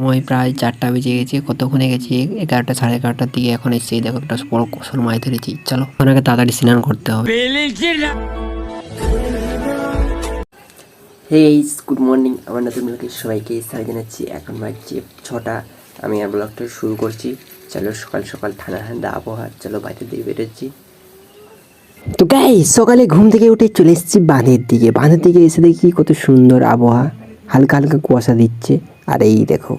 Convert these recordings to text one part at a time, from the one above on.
সময় প্রায় চারটা বেজে গেছে কতক্ষণে গেছি? এগারোটা সাড়ে এগারোটার দিকে এখন এসে দেখো একটা বড় কসল মাছ ধরেছি। চলো ওনাকে তাড়াতাড়ি স্নান করতে হবে। হেই গুড মর্নিং আমার নতুন ব্লগে সবাইকে স্বাগত জানাচ্ছি। এখন বাজছে ছটা। আমি আর ব্লগটা শুরু করছি। চলো সকাল সকাল ঠান্ডা ঠান্ডা আবহাওয়া। চলো বাইরে দিয়ে বেরোচ্ছি। তো গাই সকালে ঘুম থেকে উঠে চলে এসেছি বাঁধের দিকে। বাঁধের দিকে এসে দেখি কত সুন্দর আবহাওয়া। হালকা হালকা কুয়াশা দিচ্ছে। আর এই দেখো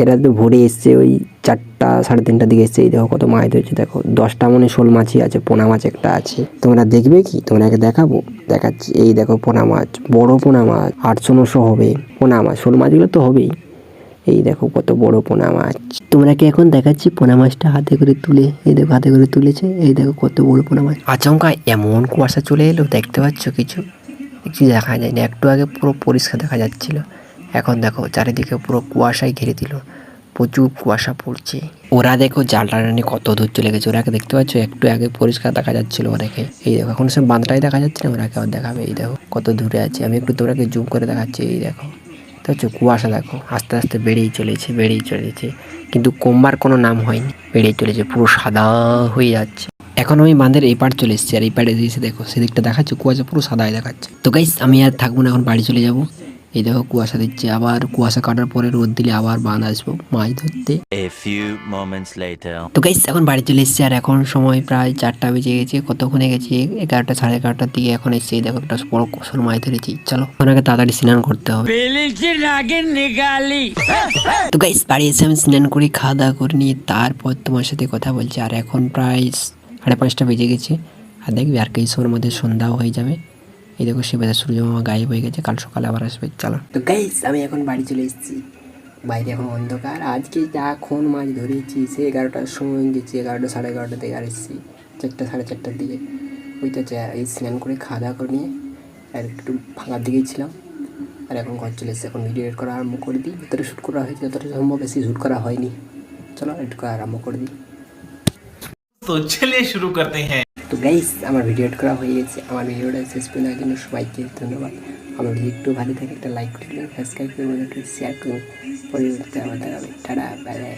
এরা তো ভোরে এসছে ওই চারটা, সাড়ে তিনটার দিকে এসছে। এই দেখো কত মাছ ধরছে, দেখো। দশটা মনে শোল মাছই আছে, পোনা মাছ একটা আছে। তোমরা দেখবে কি? তোমাকে দেখাবো, দেখাচ্ছি। এই দেখো পোনা মাছ, বড় পোনা মাছ, আটশো নশো হবে। পোনা মাছ, শোল মাছগুলো তো হবেই। এই দেখো কত বড় পোনা মাছ। তোমরা কি এখন দেখাচ্ছি পোনা মাছটা হাতে করে তুলে? এই দেখো হাতে করে তুলেছে, এই দেখো কত বড় পোনা মাছ। আচমকা, এমন কুয়াশা চলে এলো, দেখতে পাচ্ছ কিছু? কিছু দেখা যায় না একটু আগে পুরো পরিষ্কার দেখা যাচ্ছিল। এখন দেখো চারিদিকে পুরো কুয়াশায় ঘিরে দিল। প্রচুর কুয়াশা পড়ছে। ওরা দেখো জালটা নিয়ে কত দূর চলে গেছে। ওরাকে দেখতে পাচ্ছ? একটু আগে পরিষ্কার দেখা যাচ্ছিল ওরাকে এই দেখো, এখন সে বাঁধটাই দেখা যাচ্ছে না, ওরাকে আবার দেখাবে। এই দেখো, কত দূরে আছে। আমি একটু তোরাকে জুম করে দেখাচ্ছি, এই দেখো। তো কুয়াশা দেখো, আস্তে আস্তে বেড়েই চলেছে বেড়েই চলেছে। কিন্তু কমবার কোনো নাম হয়নি, বেড়েই চলেছে, পুরো সাদা হয়ে যাচ্ছে। এখন আমি বাঁধের এই পার চলে এসেছি, আর এই পাড়ে এসে দেখো, সেদিকটা দেখাচ্ছে, কুয়াশা পুরো সাদাই দেখাচ্ছে। তো গাইস আমি আর থাকব না, এখন বাড়ি চলে যাব। এই দেখো কুয়াশা দিচ্ছে। আবার কুয়াশা কাটার পরে রোদ দিলে আবার বাঁধ আসব মাছ ধরতে. তো গাইস এখন বাড়ি চলে এসেছি আর এখন সময় প্রায় চারটা বেজে গেছে কতক্ষণে গেছি? এগারোটা সাড়ে এগারোটার দিকে এখন এসেছি। এই দেখো একটা বড় কসল মাছ ধরেছি। চলো ওনাকে তাড়াতাড়ি স্নান করতে হবে। তো গাইস বাড়ি এসে আমি স্নান করি খাওয়া দাওয়া করে নিয়ে তারপর তোমার সাথে কথা বলছি। আর এখন প্রায় সাড়ে পাঁচটা বেজে গেছে। আর দেখবি আর কিছু সময়ের মধ্যে সন্ধ্যাও হয়ে যাবে। এই দেখো সে বেদা সূর্য গায়েব হয়ে গেছে কাল সকালে আবার আসবে চলো। তো গাইস আমি এখন বাড়ি চলে এসেছি। বাইরে এখন অন্ধকার আজকে যা এখন মাছ ধরেছি সে এগারোটার সময় গেছি এগারোটা সাড়ে এগারোটা থেকে আর এসেছি চারটা সাড়ে চারটার দিকে। ওই তো এই স্নান করে খাওয়া দাওয়া করে নিয়ে আর একটু ফাঁকার দিকেই ছিলাম। আর এখন ঘর চলে এসেছি এখন ভিডিও এড করা আরম্ভ করে দিই। যতটা শ্যুট করা হয়েছে যতটা সম্ভব বেশি শ্যুট করা হয়নি। চলো এড করা আরম্ভ করে দিই। তো চলে শুরু করতে হ্যাঁ। তো গাইস আমার ভিডিও এড করা হয়ে গেছে। আমার ভিডিওটা শেষ পর্যন্ত জন্য সবাইকে ধন্যবাদ। আমার ভিডিও একটু ভালো থাকে, একটা লাইক করে সাবস্ক্রাইব করে শেয়ার করুন। পরিবর্তে দেখাবে টাটা বাই বাই